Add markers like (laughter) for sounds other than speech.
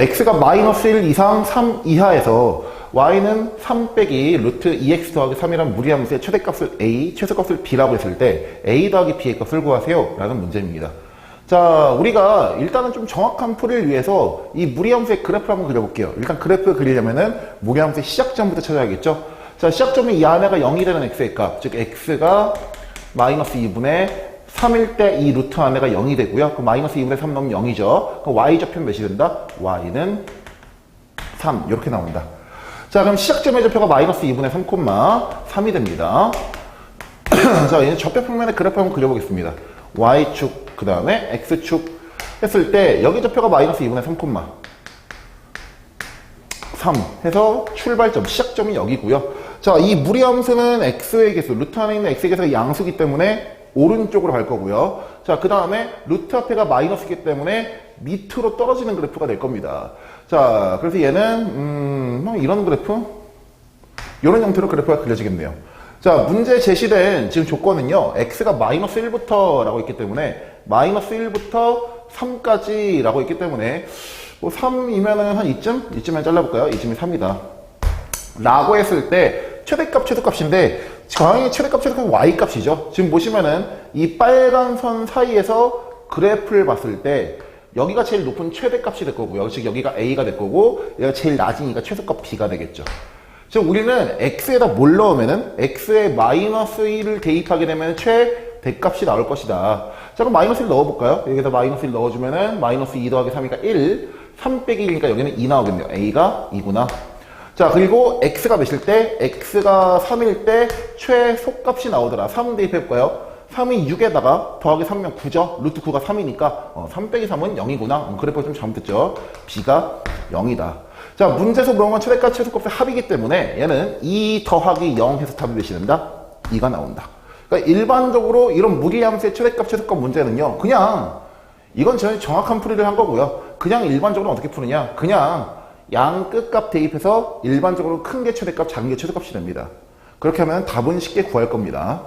x가 마이너스 1 이상 3 이하에서 y는 3 빼기 루트 2x 더하기 3이라는 무리함수의 최대값을 a, 최소값을 b라고 했을 때 a 더하기 b의 값을 구하세요 라는 문제입니다. 자, 우리가 일단은 좀 정확한 풀이를 위해서 이 무리함수의 그래프를 한번 그려볼게요. 일단 그래프 그리려면은 무리함수의 시작점부터 찾아야겠죠. 자, 시작점이 이 안에가 0이 되는 x의 값, 즉 x가 마이너스 2분의 3일 때 이 루트 안에가 0이 되고요. 그 마이너스 2분의 3 넣으면 0이죠. 그럼 y좌표 몇이 된다? y는 3 이렇게 나온다. 자 그럼 시작점의 좌표가 마이너스 2분의 3, 3이 됩니다. (clears throat) 자 이제 좌표 평면의 그래프 한번 그려보겠습니다. y축 그 다음에 x축 했을 때 여기 좌표가 마이너스 2분의 3, 3 해서 출발점, 시작점이 여기고요. 자, 이 무리함수는 x의 개수, 루트 안에 있는 x의 개수가 양수기 때문에 오른쪽으로 갈 거고요. 자, 그 다음에 루트 앞에가 마이너스기 때문에 밑으로 떨어지는 그래프가 될 겁니다. 자, 그래서 얘는 음, 뭐 이런 그래프? 이런 형태로 그래프가 그려지겠네요. 자, 문제 제시된 지금 조건은요, x가 마이너스 1부터 라고 있기 때문에, 마이너스 1부터 3까지 라고 있기 때문에, 뭐 3이면은 한 이쯤? 이쯤에 잘라볼까요? 이쯤이 3이다. 라고 했을 때, 최대값, 최소값인데, 정확히 최대값, 최소값은 y값이죠. 지금 보시면은, 이 빨간 선 사이에서 그래프를 봤을 때, 여기가 제일 높은 최대값이 될 거고요. 즉, 여기가 a가 될 거고, 얘가 제일 낮으니까 최소값 b가 되겠죠. 지금 우리는 x에다 뭘 넣으면은 x에 마이너스 1을 대입하게 되면 최대값이 나올 것이다. 자 그럼 마이너스 1 넣어볼까요? 여기다 마이너스 1 넣어주면은 마이너스 2 더하기 3이니까 1, 3 빼기 1이니까 여기는 2 나오겠네요. a가 2구나. 자 그리고 x가 몇일 때? x가 3일 때 최소값이 나오더라. 3 대입해볼까요? 3이 6에다가 더하기 3면 9죠? 루트 9가 3이니까 어, 3 빼기 3은 0이구나. 음, 그래프가 좀 잘못됐죠? b가 0이다. 자, 문제에서 물어본 건 최대값, 최소값의 합이기 때문에 얘는 2 더하기 0 해서 답이 몇이 된다? 2가 나온다. 그러니까 일반적으로 이런 무리함수의 최대값, 최소값 문제는요. 그냥 이건 저희 정확한 풀이를 한 거고요. 그냥 일반적으로 어떻게 푸느냐? 그냥 양 끝값 대입해서 일반적으로 큰게 최대값, 작은 게 최소값이 됩니다. 그렇게 하면 답은 쉽게 구할 겁니다.